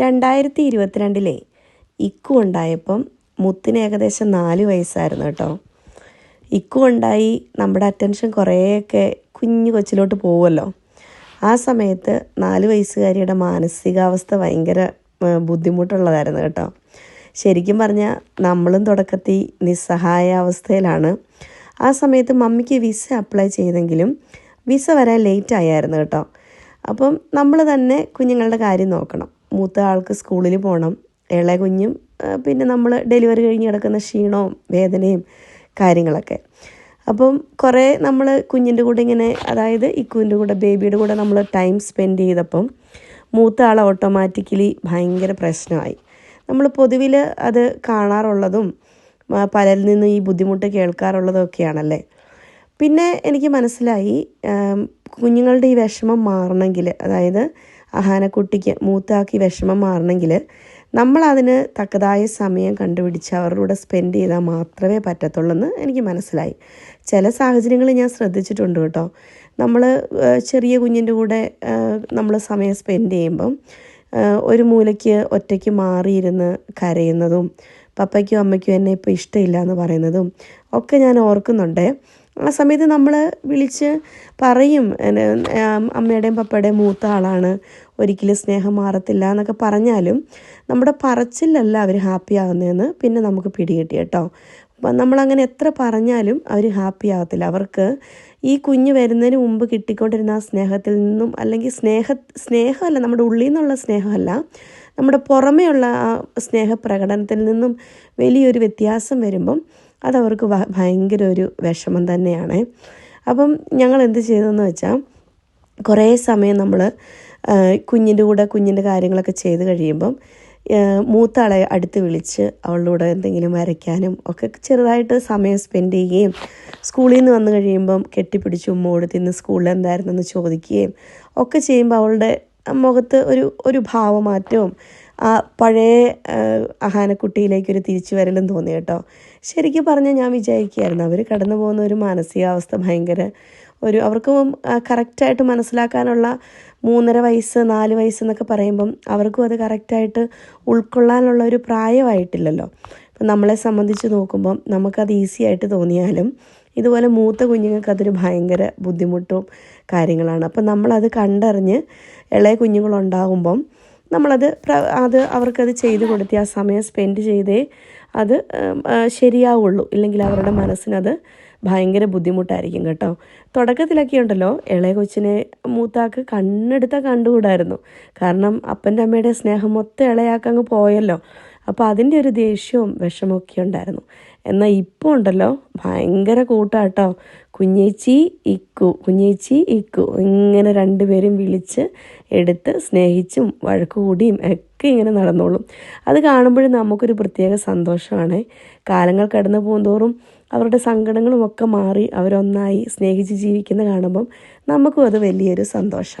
രണ്ടായിരത്തി ഇരുപത്തിരണ്ടിലെ ഇക്കു ഉണ്ടായപ്പം മുത്തിന് ഏകദേശം നാല് വയസ്സായിരുന്നു കേട്ടോ. ഇക്കു ഉണ്ടായി നമ്മുടെ അറ്റൻഷൻ കുറേയൊക്കെ കുഞ്ഞു കൊച്ചിലോട്ട് പോവുമല്ലോ. ആ സമയത്ത് നാല് വയസ്സുകാരിയുടെ മാനസികാവസ്ഥ ഭയങ്കര ബുദ്ധിമുട്ടുള്ളതായിരുന്നു കേട്ടോ. ശരിക്കും പറഞ്ഞാൽ നമ്മളും തുടക്കത്തിൽ നിസ്സഹായ അവസ്ഥയിലാണ് ആ സമയത്ത് മമ്മിക്ക് വിസ അപ്ലൈ ചെയ്തെങ്കിലും വിസ വരാൻ ലേറ്റ് ആയായിരുന്നു കേട്ടോ. അപ്പം നമ്മൾ തന്നെ കുഞ്ഞുങ്ങളുടെ കാര്യം നോക്കണം. മൂത്ത ആൾക്ക് സ്കൂളിൽ പോകണം ഇളയ കുഞ്ഞും പിന്നെ നമ്മൾ ഡെലിവറി കഴിഞ്ഞ് കിടക്കുന്ന ക്ഷീണവും വേദനയും കാര്യങ്ങളൊക്കെ. അപ്പം കുറേ നമ്മൾ കുഞ്ഞിന്റെ കൂടെ ഇങ്ങനെ അതായത് ഇക്കുവിന്റെ കൂടെ ബേബിയുടെ കൂടെ നമ്മൾ ടൈം സ്പെൻഡ് ചെയ്തപ്പം മൂത്ത ആൾ ഓട്ടോമാറ്റിക്കലി ഭയങ്കര പ്രശ്നമായി. നമ്മൾ പൊതുവിൽ അത് കാണാറുള്ളതും പലരിൽ നിന്നും ഈ ബുദ്ധിമുട്ട് കേൾക്കാറുള്ളതും ഒക്കെയാണല്ലേ? പിന്നെ എനിക്ക് മനസ്സിലായി കുഞ്ഞുങ്ങളുടെ ഈ വിഷമം മാറണമെങ്കിൽ അതായത് അഹാനക്കുട്ടിക്ക് മൂത്താക്കി വിഷമം മാറണമെങ്കിൽ നമ്മളതിന് തക്കതായ സമയം കണ്ടുപിടിച്ച് അവരുടെ സ്പെൻഡ് ചെയ്താൽ മാത്രമേ പറ്റത്തുള്ളൂ എന്ന് എനിക്ക് മനസ്സിലായി. ചില സാഹചര്യങ്ങൾ ഞാൻ ശ്രദ്ധിച്ചിട്ടുണ്ട് കേട്ടോ. നമ്മൾ ചെറിയ കുഞ്ഞിന്റെ കൂടെ നമ്മൾ സമയം സ്പെൻഡ് ചെയ്യുമ്പം ഒരു മൂലയ്ക്ക് ഒറ്റയ്ക്ക് മാറിയിരുന്ന് കരയുന്നതും പപ്പയ്ക്കും അമ്മയ്ക്കും എന്നെ ഇപ്പോൾ ഇഷ്ടമില്ല എന്ന് പറയുന്നതും ഒക്കെ ഞാൻ ഓർക്കുന്നുണ്ട്. ആ സമയത്ത് നമ്മൾ വിളിച്ച് പറയും അമ്മയുടെയും പപ്പയുടെയും മൂത്ത ആളാണ് ഒരിക്കലും സ്നേഹം മാറത്തില്ല എന്നൊക്കെ പറഞ്ഞാലും നമ്മുടെ പറച്ചിലല്ല അവർ ഹാപ്പി ആകുന്നതെന്ന് പിന്നെ നമുക്ക് പിടികിട്ടി കേട്ടോ. നമ്മളങ്ങനെ എത്ര പറഞ്ഞാലും അവർ ഹാപ്പി ആകത്തില്ല അവർക്ക് ഈ കുഞ്ഞ് വരുന്നതിന് മുമ്പ് കിട്ടിക്കൊണ്ടിരുന്ന ആ സ്നേഹത്തിൽ നിന്നും അല്ലെങ്കിൽ സ്നേഹ സ്നേഹമല്ല നമ്മുടെ ഉള്ളിൽ നിന്നുള്ള സ്നേഹമല്ല നമ്മുടെ പുറമേയുള്ള ആ സ്നേഹപ്രകടനത്തിൽ നിന്നും വലിയൊരു വ്യത്യാസം വരുമ്പം അതവർക്ക് ഭയങ്കര ഒരു വിഷമം തന്നെയാണ്. അപ്പം ഞങ്ങൾ എന്ത് ചെയ്തതെന്ന് വെച്ചാൽ കുറേ സമയം നമ്മൾ കുഞ്ഞിന്റെ കൂടെ കുഞ്ഞിന്റെ കാര്യങ്ങളൊക്കെ ചെയ്ത് കഴിയുമ്പം മൂത്ത ആളെ അടുത്ത് വിളിച്ച് അവളുടെ എന്തെങ്കിലും വരയ്ക്കാനും ഒക്കെ ചെറുതായിട്ട് സമയം സ്പെൻഡ് ചെയ്യുകയും സ്കൂളിൽ നിന്ന് വന്നു കഴിയുമ്പം കെട്ടിപ്പിടിച്ച് ഉമ്മ കൊടുത്ത് ഇന്ന് സ്കൂളിൽ എന്തായിരുന്നെന്ന് ചോദിക്കുകയും ഒക്കെ ചെയ്യുമ്പോൾ അവളുടെ മുഖത്ത് ഒരു ഒരു ഭാവമാറ്റവും ആ പഴയ ആ, അഹാനക്കുട്ടിയിലേക്കൊരു തിരിച്ചു വരലും തോന്നി കേട്ടോ. ശരിക്കും പറഞ്ഞാൽ ഞാൻ വിചാരിക്കുകയായിരുന്നു അവർ കടന്നു പോകുന്ന ഒരു മാനസികാവസ്ഥ ഭയങ്കര ഒരു അവർക്ക് കറക്റ്റായിട്ട് മനസ്സിലാക്കാനുള്ള മൂന്നര വയസ്സ് നാല് വയസ്സ് എന്നൊക്കെ പറയുമ്പം അവർക്കും അത് കറക്റ്റായിട്ട് ഉൾക്കൊള്ളാനുള്ള ഒരു പ്രായമായിട്ടില്ലല്ലോ. അപ്പം നമ്മളെ സംബന്ധിച്ച് നോക്കുമ്പം നമുക്കത് ഈസി ആയിട്ട് തോന്നിയാലും ഇതുപോലെ മൂത്ത കുഞ്ഞുങ്ങൾക്ക് അതൊരു ഭയങ്കര ബുദ്ധിമുട്ടും കാര്യങ്ങളാണ്. അപ്പം നമ്മളത് കണ്ടറിഞ്ഞ് ഇളയ കുഞ്ഞുങ്ങളുണ്ടാകുമ്പം നമ്മളത് അത് അവർക്കത് ചെയ്ത് കൊടുത്ത് ആ സമയം സ്പെൻഡ് ചെയ്തേ അത് ശരിയാവുള്ളൂ. ഇല്ലെങ്കിൽ അവരുടെ മനസ്സിനത് ഭയങ്കര ബുദ്ധിമുട്ടായിരിക്കും കേട്ടോ. തുടക്കത്തിലൊക്കെ ഉണ്ടല്ലോ ഇളയ കൊച്ചിനെ മൂത്താക്ക് കണ്ണെടുത്ത കണ്ടുകൂടായിരുന്നു. കാരണം അപ്പന്റെ അമ്മയുടെ സ്നേഹം മൊത്തം ഇളയാക്കങ്ങ് പോയല്ലോ. അപ്പോൾ അതിന്റെ ഒരു ദേഷ്യവും വിഷമമൊക്കെ ഉണ്ടായിരുന്നു. എന്നാൽ ഇപ്പോൾ ഉണ്ടല്ലോ ഭയങ്കര കൂട്ടാട്ടോ. കുഞ്ഞേച്ചി ഇക്കു കുഞ്ഞേച്ചി ഇക്കു ഇങ്ങനെ രണ്ടുപേരും വിളിച്ച് എടുത്ത് സ്നേഹിച്ചും വഴക്ക് കൂടിയും ഒക്കെ ഇങ്ങനെ നടന്നോളും. അത് കാണുമ്പോഴും നമുക്കൊരു പ്രത്യേക സന്തോഷമാണ്. കാലങ്ങൾ കടന്നു പോകുന്തോറും അവരുടെ സങ്കടങ്ങളും ഒക്കെ മാറി അവരൊന്നായി സ്നേഹിച്ച് ജീവിക്കുന്ന കാണുമ്പം നമുക്കും അത് വലിയൊരു സന്തോഷം.